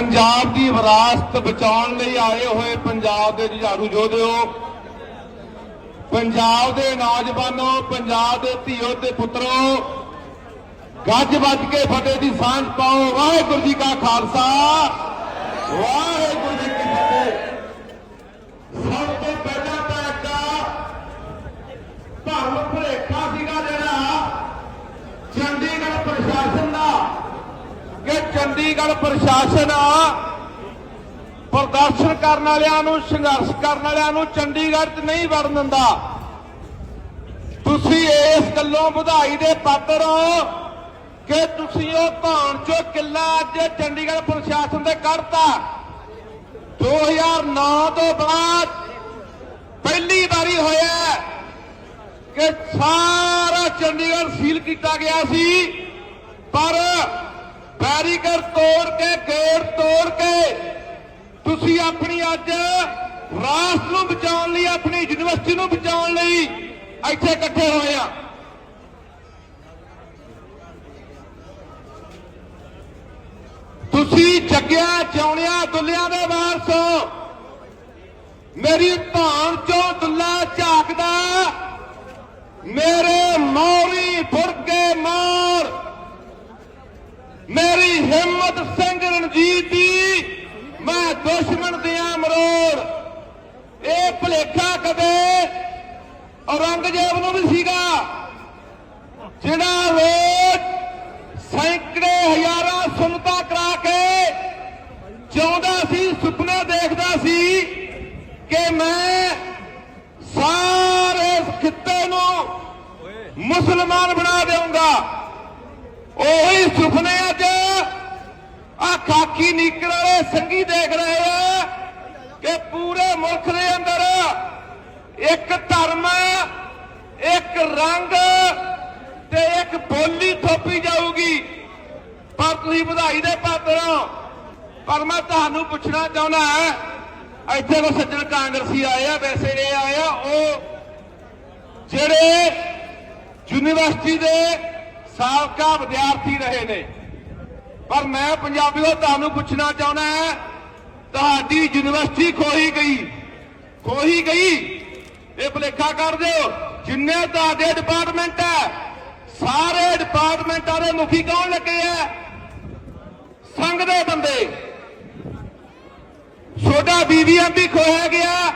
ਪੰਜਾਬ ਦੀ ਵਿਰਾਸਤ ਬਚਾਉਣ ਲਈ ਆਏ ਹੋਏ ਪੰਜਾਬ ਦੇ ਜੁਝਾਰੂ ਯੋਧਿਓ, ਪੰਜਾਬ ਦੇ ਨੌਜਵਾਨੋ, ਪੰਜਾਬ ਦੇ ਧੀਓ ਤੇ ਪੁੱਤਰੋ, ਗੱਜ ਵੱਜ ਕੇ ਫਤਿਹ ਦੀ ਸਾਂਝ ਪਾਓ। ਵਾਹਿਗੁਰੂ ਜੀ ਕਾ ਖਾਲਸਾ। ਵਾਹਿਗੁਰੂ ਜੀ ਕੀ ਫਤਿਹ ਸਭ ਤੋਂ ਪਹਿਲਾਂ ਤਾਂ ਇੱਕ ਧਰਮ ਭੁਲੇਖਾ ਸੀਗਾ ਜਿਹੜਾ ਚੰਡੀਗੜ੍ਹ ਪ੍ਰਸ਼ਾਸਨ ਦਾ ਕਿ ਚੰਡੀਗੜ੍ਹ ਪ੍ਰਸ਼ਾਸਨ ਪ੍ਰਦਰਸ਼ਨ ਕਰਨ ਵਾਲਿਆਂ ਨੂੰ, ਸੰਘਰਸ਼ ਕਰਨ ਵਾਲਿਆਂ ਨੂੰ ਚੰਡੀਗੜ੍ਹ 'ਚ ਨਹੀਂ ਵੜਨ ਦਿੰਦਾ। ਤੁਸੀਂ ਇਸ ਗੱਲੋਂ ਵਧਾਈ ਦੇ ਪਾਤਰ ਹੋ ਕਿ ਤੁਸੀਂ ਉਹ ਭਾਣ ਚੋ ਕਿੱਲਾ ਅੱਜ ਚੰਡੀਗੜ੍ਹ ਪ੍ਰਸ਼ਾਸਨ ਦੇ ਕੱਢਤਾ। 2009 ਤੋਂ ਬਾਅਦ ਪਹਿਲੀ ਵਾਰੀ ਹੋਇਆ ਕਿ ਸਾਰਾ ਚੰਡੀਗੜ੍ਹ ਸੀਲ ਕੀਤਾ ਗਿਆ ਸੀ। ਪਰ ਬੈਰੀਕਰ ਤੋੜ ਕੇ ਗੇਟ ਤੋੜ ਕੇ ਤੁਸੀਂ ਆਪਣੀ ਅੱਜ ਰਾਸ਼ਟਰ ਨੂੰ ਬਚਾਉਣ ਲਈ, ਆਪਣੀ ਯੂਨੀਵਰਸਿਟੀ ਨੂੰ ਬਚਾਉਣ ਲਈ ਇੱਥੇ ਇਕੱਠੇ ਹੋਏ ਆ। ਤੁਸੀਂ ਜੱਗਿਆ, ਚੌਣਿਆ, ਦੁੱਲਿਆਂ ਦੇ ਵਾਰਸ ਹੋ। ਮੇਰੀ ਭਾਣ ਚੋਂ ਦੁੱਲਾ ਝਾਕਦਾ, ਮੇਰੇ ਫੁਰਕੇ ਮਾਰ ਮੇਰੀ ਹਿੰਮਤ ਸਿੰਘ ਰਣਜੀਤ ਦੀ ਮੈਂ ਦੁਸ਼ਮਣ ਦਿਆਂ ਮਰੋੜ ਇਹ ਭਲੇਖਾ ਕਦੇ ਔਰੰਗਜ਼ੇਬ ਨੂੰ ਵੀ ਸੀਗਾ, ਜਿਹੜਾ ਰੋਜ਼ ਸੈਂਕੜੇ ਹਜ਼ਾਰਾਂ ਸੁਨਤਾ ਕਰਾ ਕੇ ਚਾਹੁੰਦਾ ਸੀ, ਸੁਪਨੇ ਦੇਖਦਾ ਸੀ ਕਿ ਮੈਂ ਸਾਰੇ ਖਿੱਤੇ ਨੂੰ ਮੁਸਲਮਾਨ ਬਣਾ ਦੇਵਾਂਗਾ ਉਹੀ ਸੁਪਨੇ ਅੱਜ ਆ ਖਾਕੀ ਨੀਕਰ ਵਾਲੇ ਸੰਗੀ ਦੇਖ ਰਹੇ ਆ ਕਿ ਪੂਰੇ ਮੁਲਕ ਦੇ ਅੰਦਰ ਇੱਕ ਧਰਮ, ਇੱਕ ਰੰਗ ਤੇ ਇੱਕ ਬੋਲੀ ਥੋਪੀ ਜਾਊਗੀ। ਪਰ ਤੁਸੀਂ ਵਧਾਈ ਦੇ ਪਾਤਰ ਹੋ। ਪਰ ਮੈਂ ਤੁਹਾਨੂੰ ਪੁੱਛਣਾ ਚਾਹੁੰਦਾ ਇੱਥੇ ਕੋ ਸੱਜਣ ਕਾਂਗਰਸੀ ਆਏ ਆ, ਵੈਸੇ ਇਹ ਆਏ ਆ, ਉਹ ਜਿਹੜੇ ਯੂਨੀਵਰਸਿਟੀ ਦੇ ਸਾਬਕਾ ਵਿਦਿਆਰਥੀ ਰਹੇ ਨੇ। ਪਰ ਮੈਂ ਪੰਜਾਬੀਓ, ਤੁਹਾਨੂੰ ਪੁੱਛਣਾ ਚਾਹੁੰਦਾ ਹਾਂ, ਤੁਹਾਡੀ ਯੂਨੀਵਰਸਿਟੀ ਖੋਹੀ ਗਈ। ਖੋਹੀ ਗਈ? ਇਹ ਭੁਲੇਖਾ ਕਰ ਦਿਓ। ਜਿੰਨੇ ਤੁਹਾਡੇ ਡਿਪਾਰਟਮੈਂਟ ਹੈ, ਸਾਰੇ ਡਿਪਾਰਟਮੈਂਟਾਂ ਦੇ ਮੁਖੀ ਕੌਣ ਲੱਗੇ ਆ? ਸੰਘ ਦੇ ਬੰਦੇ। ਛੋਟਾ ਬੀਬੀਐਮ ਵੀ ਖੋਇਆ ਗਿਆ।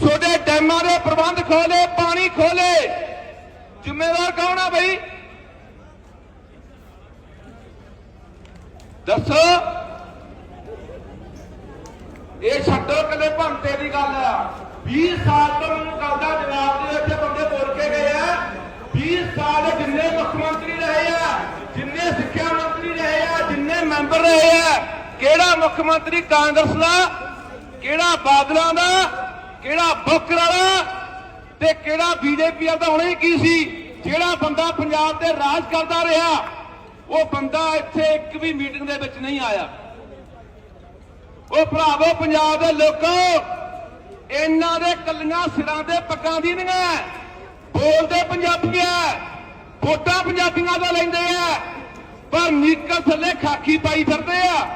ਛੋਟੇ ਡੈਮਾਂ ਦੇ ਪ੍ਰਬੰਧ ਖੋਲੇ ਪਾਣੀ ਖੋਲੇ ਜ਼ਿੰਮੇਵਾਰ ਕੌਣ ਆ ਬਈ? ਦੱਸੋ। ਇਹ ਛੱਡੋ ਕੱਲੇ ਭੰਤੇ ਦੀ ਗੱਲ। ਆ 20 ਸਾਲ ਤੋਂ ਮੈਨੂੰ ਕਰਦਾ ਦਾ ਜਵਾਬ ਦਿਓ ਇੱਥੇ ਬੰਦੇ ਬੋਲ ਕੇ ਗਏ ਆ। 20 ਸਾਲ ਜਿੰਨੇ ਮੁੱਖ ਮੰਤਰੀ ਰਹੇ ਆ, ਜਿੰਨੇ ਸਿੱਖਿਆ ਮੰਤਰੀ ਰਹੇ ਆ, ਜਿੰਨੇ ਮੈਂਬਰ ਰਹੇ ਆ, ਕਿਹੜਾ ਮੁੱਖ ਮੰਤਰੀ ਕਾਂਗਰਸ ਦਾ, ਕਿਹੜਾ ਬਾਦਲਾਂ ਦਾ, ਕਿਹੜਾ ਬੁੱਕਰ ਵਾਲਾ ਤੇ ਕਿਹੜਾ ਬੀਜੇਪੀ ਦਾ ਹੁਣੇ ਕੀ ਸੀ? ਜਿਹੜਾ ਬੰਦਾ ਪੰਜਾਬ ਤੇ ਰਾਜ ਕਰਦਾ ਰਿਹਾ ਉਹ ਬੰਦਾ ਇੱਥੇ ਇੱਕ ਵੀ ਮੀਟਿੰਗ ਦੇ ਵਿੱਚ ਨਹੀਂ ਆਇਆ। ਉਹ ਭਰਾਵੋ, ਪੰਜਾਬ ਦੇ ਲੋਕੋ, ਇਹਨਾਂ ਦੇ ਕੱਲੀਆਂ ਸਿਰਾਂ ਦੇ ਪੱਗਾਂ ਦੀ ਨਹੀਂ ਹੈ। ਬੋਲਦੇ ਪੰਜਾਬੀ ਹੈ, ਵੋਟਾਂ ਪੰਜਾਬੀਆਂ ਦਾ ਲੈਂਦੇ ਆ ਪਰ ਨੀਕਲ ਥੱਲੇ ਖਾਕੀ ਪਾਈ ਫਿਰਦੇ ਆ।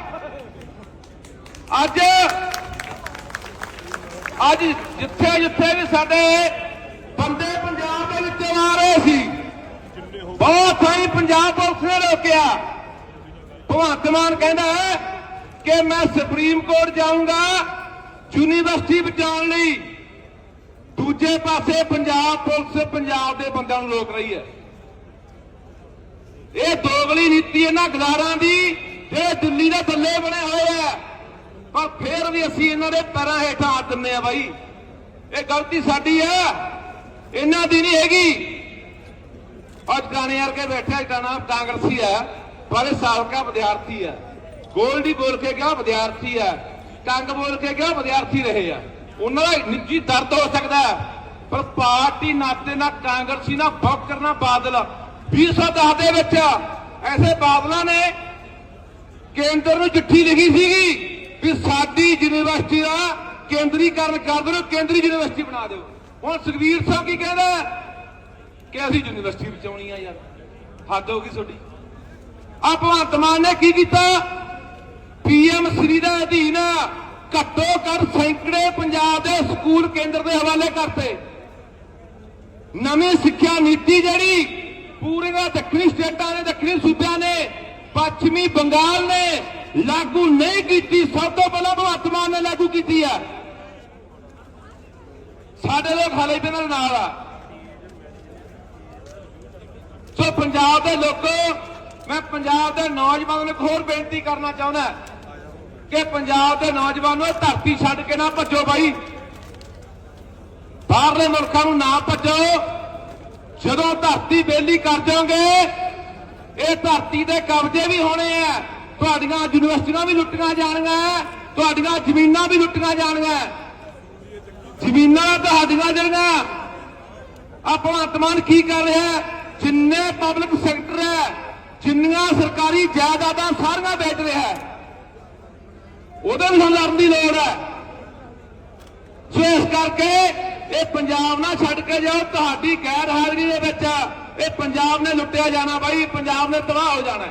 ਅੱਜ ਅੱਜ ਜਿੱਥੇ ਜਿੱਥੇ ਵੀ ਸਾਡੇ ਬੰਦੇ ਪੰਜਾਬ ਦੇ ਵਿੱਚ ਆ ਰਹੇ ਸੀ ਬਹੁਤ ਥਾਈਂ ਪੰਜਾਬ ਪੁਲਿਸ ਨੇ ਰੋਕਿਆ। ਭਗਵੰਤ ਮਾਨ ਕਹਿੰਦਾ ਹੈ ਕਿ ਮੈਂ ਸੁਪਰੀਮ ਕੋਰਟ ਜਾਊਂਗਾ ਯੂਨੀਵਰਸਿਟੀ ਬਚਾਉਣ ਲਈ। ਦੂਜੇ ਪਾਸੇ ਪੰਜਾਬ ਪੁਲਿਸ ਪੰਜਾਬ ਦੇ ਬੰਦਿਆਂ ਨੂੰ ਰੋਕ ਰਹੀ ਹੈ। ਇਹ ਦੋਗਲੀ ਨੀਤੀ ਇਹਨਾਂ ਗਦਾਰਾਂ ਦੀ, ਜਿਹੜੇ ਦਿੱਲੀ ਦੇ ਥੱਲੇ ਬਣੇ ਹੋਏ ਆ। ਪਰ ਫੇਰ ਵੀ ਅਸੀਂ ਇਹਨਾਂ ਦੇ ਪੈਰਾਂ ਹੇਠਾਂ ਆ ਦਿੰਨੇ ਆ ਬਾਈ। ਇਹ ਗਲਤੀ ਸਾਡੀ ਹੈ। ਇਹਨਾਂ ਦੀ ਨਹੀਂ ਹੈਗੀ। ਅੱਜ ਗਾਣੇ ਯਾਰ ਬੈਠਾ ਇਹਦਾ ਨਾਮ ਕਾਂਗਰਸੀ ਹੈ, ਪਰ ਇਹ ਸਾਬਕਾ ਵਿਦਿਆਰਥੀ ਹੈ। ਗੋਲਡੀ ਬੋਲ ਕੇ ਗਿਆ ਵਿਦਿਆਰਥੀ ਹੈ, ਕੰਗ ਬੋਲ ਕੇ ਗਿਆ ਵਿਦਿਆਰਥੀ ਰਹੇ ਆ। ਉਹਨਾਂ ਦਾ ਨਿੱਜੀ ਦਰਦ ਹੋ ਸਕਦਾ ਪਰ ਪਾਰਟੀ ਨਾਤੇ ਨਾ ਕਾਂਗਰਸੀ ਨਾਲ ਬੌਕਰ ਕਰਨਾ ਬਾਦਲ। 2010 ਦੇ ਵਿੱਚ ਐਸੇ ਬਾਦਲਾਂ ਨੇ ਕੇਂਦਰ ਨੂੰ ਚਿੱਠੀ ਲਿਖੀ ਸੀਗੀ ਵੀ ਸਾਡੀ ਯੂਨੀਵਰਸਿਟੀ ਦਾ ਕੇਂਦਰੀਕਰਨ ਕਰ ਦਿਓ, ਕੇਂਦਰੀ ਯੂਨੀਵਰਸਿਟੀ ਬਣਾ ਦਿਓ। ਹੁਣ ਸੁਖਵੀਰ ਸਾਹਿਬ ਕੀ ਕਹਿੰਦਾ ਕਿ ਅਸੀਂ ਯੂਨੀਵਰਸਿਟੀ ਬਚਾਉਣੀ ਆ ਯਾਰ। ਹੱਦ ਹੋ ਗਈ ਤੁਹਾਡੀ। ਆ ਭਗਵੰਤ ਮਾਨ ਨੇ ਕੀ ਕੀਤਾ? ਪੀਐਮ ਸ੍ਰੀ ਦਾ ਅਧੀਨ ਘੱਟੋ ਘੱਟ ਸੈਂਕੜੇ ਪੰਜਾਬ ਦੇ ਸਕੂਲ ਕੇਂਦਰ ਦੇ ਹਵਾਲੇ ਕਰਤੇ। ਨਵੀਂ ਸਿੱਖਿਆ ਨੀਤੀ ਜਿਹੜੀ ਪੂਰੀਆਂ ਦੱਖਣੀ ਸਟੇਟਾਂ ਨੇ, ਦੱਖਣੀ ਸੂਬਿਆਂ ਨੇ, ਪੱਛਮੀ ਬੰਗਾਲ ਨੇ ਲਾਗੂ ਨਹੀਂ ਕੀਤੀ, ਸਭ ਤੋਂ ਪਹਿਲਾਂ ਭਗਵੰਤ ਮਾਨ ਨੇ ਲਾਗੂ ਕੀਤੀ ਹੈ। ਸਾਡੇ ਲੋਕ ਹਾਲੇ ਇਹਦੇ ਨਾਲ ਆ। ਸੋ ਪੰਜਾਬ ਦੇ ਲੋਕੋ, ਮੈਂ ਪੰਜਾਬ ਦੇ ਨੌਜਵਾਨਾਂ ਨੂੰ ਇੱਕ ਹੋਰ ਬੇਨਤੀ ਕਰਨਾ ਚਾਹੁੰਦਾ ਕਿ ਪੰਜਾਬ ਦੇ ਨੌਜਵਾਨੋ ਇਹ ਧਰਤੀ ਛੱਡ ਕੇ ਨਾ ਭੱਜੋ ਬਾਈ। ਬਾਹਰਲੇ ਮੁਲਕਾਂ ਨੂੰ ਨਾ ਭੱਜੋ। ਜਦੋਂ ਧਰਤੀ ਬੇਲੀ ਕਰ ਜਾਓਗੇ ਇਹ ਧਰਤੀ ਦੇ ਕਬਜ਼ੇ ਵੀ ਹੋਣੇ ਆ। ਤੁਹਾਡੀਆਂ ਯੂਨੀਵਰਸਿਟੀਆਂ ਵੀ ਲੁੱਟੀਆਂ ਜਾਣਗੀਆਂ, ਤੁਹਾਡੀਆਂ ਜ਼ਮੀਨਾਂ ਵੀ ਲੁੱਟੀਆਂ ਜਾਣਗੀਆਂ। ਜ਼ਮੀਨਾਂ ਤੁਹਾਡੀਆਂ ਜਿਹੜੀਆਂ। ਆਪਣਾ ਅਤਮਾਨ ਕੀ ਕਰ ਰਿਹਾ ਜਿੰਨੇ ਪਬਲਿਕ ਸੈਕਟਰ ਹੈ, ਜਿੰਨੀਆਂ ਸਰਕਾਰੀ ਜਾਇਦਾਦਾਂ ਸਾਰੀਆਂ ਵੇਚ ਰਿਹਾ ਹੈ, ਉਹਦੇ ਵੀ ਸਾਨੂੰ ਲੜਨ ਦੀ ਲੋੜ ਹੈ। ਸੋ ਇਸ ਕਰਕੇ ਇਹ ਪੰਜਾਬ ਨਾਲ ਛੱਡ ਕੇ ਜਾਓ, ਤੁਹਾਡੀ ਗੈਰ ਹਾਜ਼ਰੀ ਦੇ ਵਿੱਚ ਇਹ ਪੰਜਾਬ ਨੇ ਲੁੱਟਿਆ ਜਾਣਾ ਬਾਈ ਪੰਜਾਬ ਨੇ ਤਬਾਹ ਹੋ ਜਾਣਾ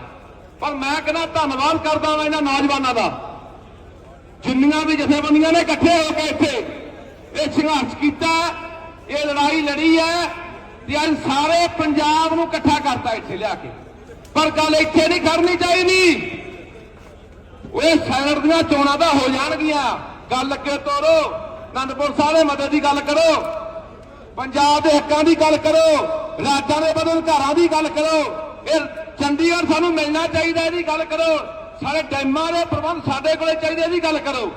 ਪਰ ਮੈਂ ਕਹਿੰਦਾ ਧੰਨਵਾਦ ਕਰਦਾ ਹਾਂ ਇਹਨਾਂ ਨੌਜਵਾਨਾਂ ਦਾ। ਜਿੰਨੀਆਂ ਵੀ ਜਥੇਬੰਦੀਆਂ ਨੇ ਇਕੱਠੇ ਹੋ ਕੇ ਇੱਥੇ ਇਹ ਸੰਘਰਸ਼ ਕੀਤਾ ਇਹ ਲੜਾਈ ਲੜੀ ਹੈ ਤੇ ਅੱਜ ਸਾਰੇ ਪੰਜਾਬ ਨੂੰ ਇਕੱਠਾ ਕਰਤਾ ਇੱਥੇ ਲਿਆ ਕੇ। ਪਰ ਗੱਲ ਇੱਥੇ ਨਹੀਂ ਕਰਨੀ ਚਾਹੀਦੀ। ਓਏ ਸੈਨਟ ਦੀਆਂ ਚੋਣਾਂ ਤਾਂ ਹੋ ਜਾਣਗੀਆਂ। ਗੱਲ ਅੱਗੇ ਤੋਰੋ। ਅਨੰਦਪੁਰ ਸਾਹਿਬ ਦੇ ਮਦਦ ਦੀ ਗੱਲ ਕਰੋ। ਪੰਜਾਬ ਦੇ ਹੱਕਾਂ ਦੀ ਗੱਲ ਕਰੋ। ਰਾਜਾਂ ਦੇ ਬਦਲ ਘਰਾਂ ਦੀ ਗੱਲ ਕਰੋ। ਇਹ ਚੰਡੀਗੜ੍ਹ ਸਾਨੂੰ ਮਿਲਣਾ ਚਾਹੀਦਾ, ਇਹਦੀ ਗੱਲ ਕਰੋ। ਸਾਰੇ ਡੈਮਾਂ ਦੇ ਪ੍ਰਬੰਧ ਸਾਡੇ ਕੋਲੇ ਚਾਹੀਦੇ, ਇਹਦੀ ਗੱਲ ਕਰੋ।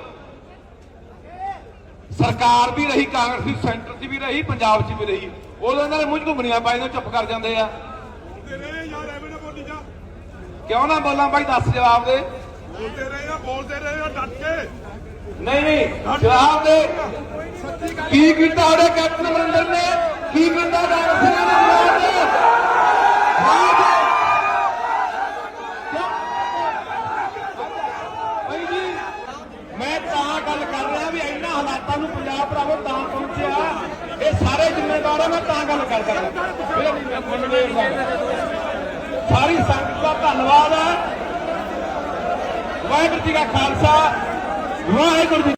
ਸਰਕਾਰ ਵੀ ਰਹੀ, ਕਾਂਗਰਸ ਦੀ ਸੈਂਟਰ 'ਚ ਵੀ ਰਹੀ, ਪੰਜਾਬ 'ਚ ਵੀ ਰਹੀ। ਉਦੋਂ ਇਹਨਾਂ ਦੇ ਮੂੰਹ 'ਚ ਘੁੰਮਣੀਆਂ ਪਾਈ ਨੂੰ ਚੁੱਪ ਕਰ ਜਾਂਦੇ ਆ। ਬੋਲਦੇ ਰਹੇ ਯਾਰ ਐਵੇਂ ਨਾ ਬੋਲੀ ਜਾ। ਕਿਉਂ ਨਾ ਬੋਲਾਂ ਬਾਈ ਦੱਸ ਜਵਾਬ ਦੇ। ਬੋਲਦੇ ਰਹੇ ਆ ਬੋਲਦੇ ਰਹੇ ਆ ਡਟ ਕੇ। ਨਹੀਂ ਨਹੀਂ ਜਵਾਬ ਦੇ। ਕੀ ਕੀਤਾ ਉਹਦੇ ਕੈਪਟਨ ਅਮਰਿੰਦਰ ਨੇ? ਕੀ ਕੀਤਾ ਡਾਕਟਰ ਸਿੰਘ ਨੇ ਜਵਾਬ ਦੇ ਜਵਾਬ ਦੇ। ਕਿਉਂ? ਬਾਈ ਜੀ ਮੈਂ ਤਾਂ ਗੱਲ ਕਰ ਰਿਹਾ ਵੀ ਇਹਨਾਂ ਹਾਲਾਤਾਂ ਨੂੰ ਪੰਜਾਬ ਭਰਾਵੋ ਤਾਂ ਪਹੁੰਚਿਆ ਇਹ ਸਾਰੇ ਜ਼ਿੰਮੇਵਾਰ ਮੈਂ ਤਾਂ ਗੱਲ ਕਰਦਾ ਮੇਰੇ ਸਾਰੀ ਸੰਗਤ ਦਾ ਧੰਨਵਾਦ ਹੈ। ਵਾਹਿਗੁਰੂ ਜੀ ਕਾ ਖਾਲਸਾ, ਵਾਹਿਗੁਰੂ ਜੀ